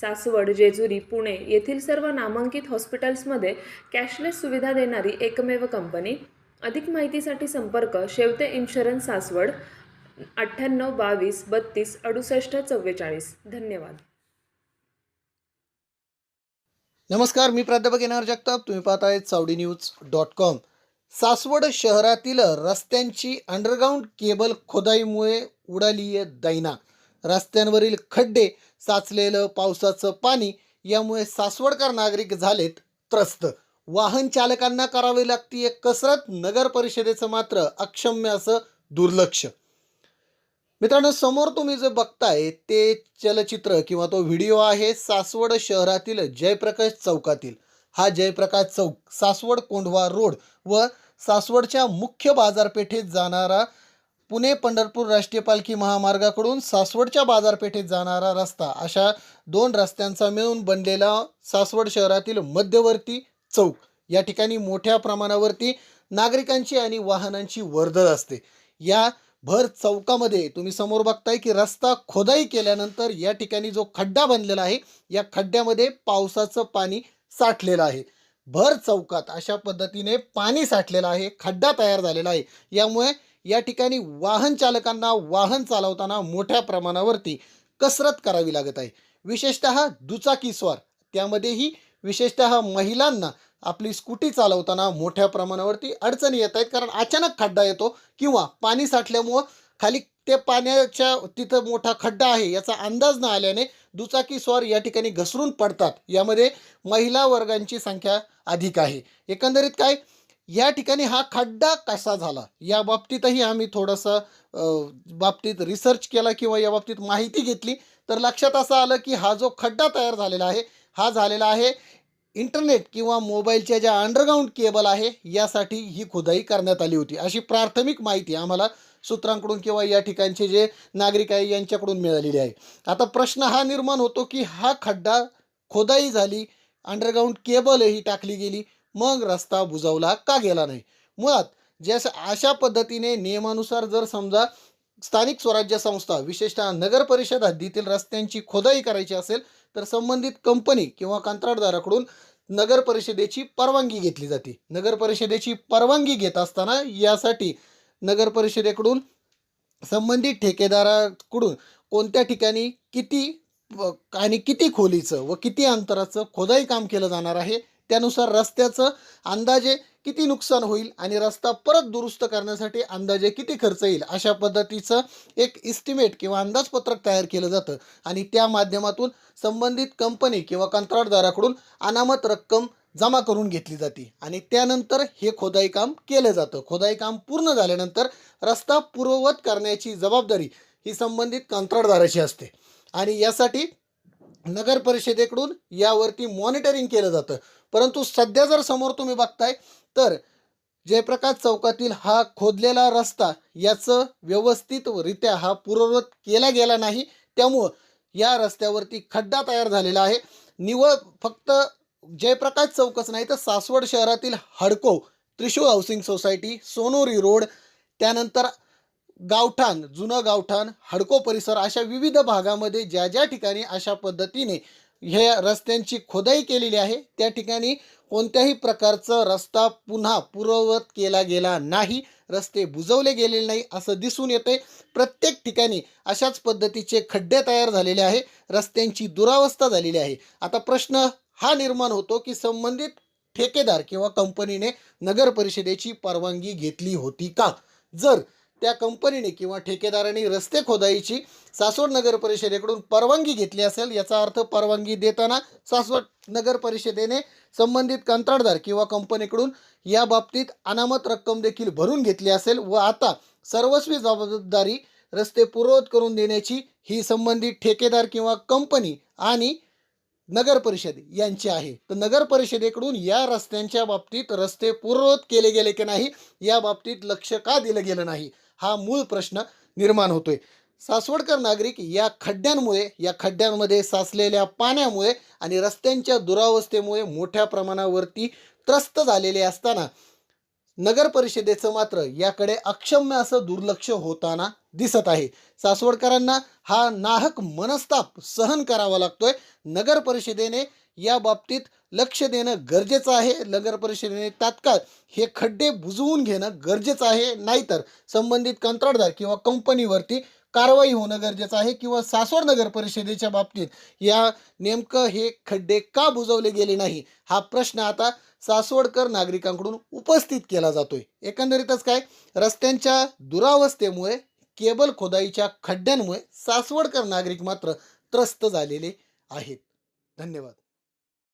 सासवड जेजुरी पुणे येथील सर्व नामांकित हॉस्पिटल्समध्ये कॅशलेस सुविधा देणारी एकमेव कंपनी. अधिक माहितीसाठी संपर्क शेवते इन्शुरन्स सासवड अठ्ठ्याण्णव बावीस बत्तीस अडुसष्ट चव्वेचाळीस. धन्यवाद. नमस्कार मी प्राध्यापक येणार जगताप. तुम्ही पाहत आहेत Chavadi news dot com. Saswad शहरातील रस्त्यांची अंडरग्राऊंड केबल खोदाईमुळे उडाली आहे दैना. रस्त्यांवरील खड्डे साचलेलं पावसाचं पाणी यामुळे सासवडकर नागरिक झालेत त्रस्त. वाहन चालकांना करावी लागतीये कसरत नगर परिषदेचं मात्र अक्षम्य असं दुर्लक्ष. मित्रांनो समोर तुम्ही जे बघताय ते चलचित्र किंवा तो व्हिडिओ आहे सासवड शहरातील जयप्रकाश चौकातील. हा जयप्रकाश चौक सासवड कोंढवा रोड व सासवडच्या मुख्य बाजारपेठेत जाणारा पुणे पंढरपूर राष्ट्रीय पालखी महामार्गाकडून सासवडच्या बाजारपेठेत जाणारा रस्ता अशा दोन रस्त्यांचा मिळून बनलेला सासवड शहरातील मध्यवर्ती चौक. या ठिकाणी मोठ्या प्रमाणावरती नागरिकांची आणि वाहनांची वर्दळ असते. या भर चौकामध्ये तुम्ही समोर बघताय की रस्ता खोदाई केल्यानंतर या ठिकाणी जो खड्डा बनलेला आहे या खड्ड्यामध्ये पावसाचं पाणी साठलेलं आहे. भर चौकात अशा पद्धतीने पाणी साठलेलं आहे खड्डा तयार झालेला आहे. यामुळे या ठिकाणी वाहन चालकांना वाहन चालवताना मोठ्या प्रमाणावरती कसरत करावी लागत आहे. विशेषतः दुचाकीस्वार त्यामध्येही विशेषतः महिलांना आपली स्कूटी चालवताना मोठ्या प्रमाणावरती अडचणी येत आहेत. कारण अचानक खड्डा येतो किंवा पाणी साठल्यामुळं खाली ते पाण्याच्या तिथं मोठा खड्डा आहे याचा अंदाज न आल्याने दुचाकी स्वार या ठिकाणी घसरून पडतात. यामध्ये महिला वर्गांची संख्या अधिक आहे. एकंदरीत काय? या ठिकाणी हा खड्डा कसा झाला? या बाबतीतही आम्ही थोडंसं बाबतीत रिसर्च केला किंवा या बाबतीत माहिती घेतली. तर लक्षात असं आलं की हा जो खड्डा तयार झालेला आहे हा झालेला आहे इंटरनेट किंवा मोबाईलच्या ज्या अंडरग्राऊंड केबल आहे यासाठी ही खुदाई करण्यात आली होती. अशी प्राथमिक माहिती आम्हाला सूत्रांकडून किंवा या ठिकाणचे जे नागरिक आहे यांच्याकडून मिळालेली आहे. आता प्रश्न हा निर्माण होतो की हा खड्डा खोदाई झाली अंडरग्राऊंड केबलही टाकली गेली मग रस्ता बुजवला का गेला नाही? मुळात जसं अशा पद्धतीने नियमानुसार जर समजा स्थानिक स्वराज्य संस्था विशेषतः नगर परिषद हद्दीतील रस्त्यांची खोदाई करायची असेल तर संबंधित कंपनी किंवा कंत्राटदाराकडून नगर परिषदेची परवानगी घेतली जाते. नगर परिषदेची परवानगी घेत असताना यासाठी नगर परिषदेकडून संबंधित ठेकेदाराकडून कोणत्या ठिकाणी किती आणि किती खोलीचं व किती अंतराचं खोदाई काम केलं जाणार आहे त्यानुसार रस्त्याचं अंदाजे किती नुकसान होईल आणि रस्ता परत दुरुस्त करण्यासाठी अंदाजे किती खर्च येईल अशा पद्धतीचं एक इस्टिमेट किंवा अंदाजपत्रक तयार केलं जातं. आणि त्या माध्यमातून संबंधित कंपनी किंवा कंत्राटदाराकडून अनामत रक्कम जमा करून घेतली जाते. आणि त्यानंतर हे खोदाई काम केलं जातं. खोदाई काम पूर्ण झाल्यानंतर रस्ता पूर्ववत करण्याची जबाबदारी ही संबंधित कंत्राटदाराची असते. आणि यासाठी नगर परिषदेकडून यावरती मॉनिटरिंग केलं जातं. परंतु सध्या जर समोर तुम्ही बघताय तर जयप्रकाश चौकातील हा खोदलेला रस्ता याचं व्यवस्थितरित्या हा पूर्ववत केला गेला नाही. त्यामुळं या रस्त्यावरती खड्डा तयार झालेला आहे. निवळ फक्त जयप्रकाश चौकच नाही तर सासवड शहरातील Hudco Trishul housing society Sonori road त्यानंतर गावठाण जुनं गावठाण हडको परिसर अशा विविध भागामध्ये ज्या ज्या ठिकाणी अशा पद्धतीने हे रस्त्यांची खोदाई केलेली आहे त्या ठिकाणी कोणत्याही प्रकारचं रस्ता पुन्हा पूर्ववत केला गेला नाही रस्ते बुजवले गेलेले नाही असं दिसून येते. प्रत्येक ठिकाणी अशाच पद्धतीचे खड्डे तयार झालेले आहे रस्त्यांची दुरावस्था झालेली आहे. आता प्रश्न हा निर्माण होतो की संबंधित ठेकेदार किंवा कंपनीने नगर परिषदेची परवानगी घेतली होती का? जर त्या कंपनीने किंवा ठेकेदाराने रस्ते खोदाईची सासवड नगर परिषदेकडून परवानगी घेतली असेल याचा अर्थ परवानगी देताना सासवड नगर परिषदेने संबंधित कंत्राटदार किंवा कंपनीकडून या बाबतीत अनामत रक्कम देखील भरून घेतली असेल व आता सर्वस्वी जबाबदारी रस्ते पूर्ववत करून देण्याची ही संबंधित ठेकेदार किंवा कंपनी आणि नगर परिषद यांची आहे. तर नगर परिषदेकडून या रस्त्यांच्या बाबतीत रस्ते पूर्ववत केले गेले की नाही या बाबतीत लक्ष का दिलं गेलं नाही हा मूळ प्रश्न निर्माण होतोय. सासवडकर नागरिक या खड्ड्यांमुळे या खड्ड्यांमध्ये साचलेल्या पाण्यामुळे आणि रस्त्यांच्या दुरावस्थेमुळे मोठ्या प्रमाणावरती त्रस्त झालेले असताना नगर परिषदेचं मात्र याकडे अक्षम्य असं दुर्लक्ष होताना दिसत आहे. सासवडकरांना हा नाहक मनस्ताप सहन करावा लागतोय. नगर परिषदेने या बाबतीत लक्ष देणं गरजेचं आहे. नगर परिषदेने तात्काळ हे खड्डे बुजवून घेणं गरजेचं आहे. नाहीतर संबंधित कंत्राटदार किंवा कंपनीवरती कारवाई होणं गरजेचं आहे किंवा सासवड नगर परिषदेच्या बाबतीत या नेमकं हे खड्डे का बुजवले गेले नाही? हा प्रश्न आता सासवडकर नागरिकांकडून उपस्थित केला जातोय. एकंदरीतच काय? रस्त्यांच्या दुरावस्थेमुळे केबल खोदाईच्या खड्ड्यांमुळे सासवडकर नागरिक मात्र त्रस्त झालेले आहेत. धन्यवाद.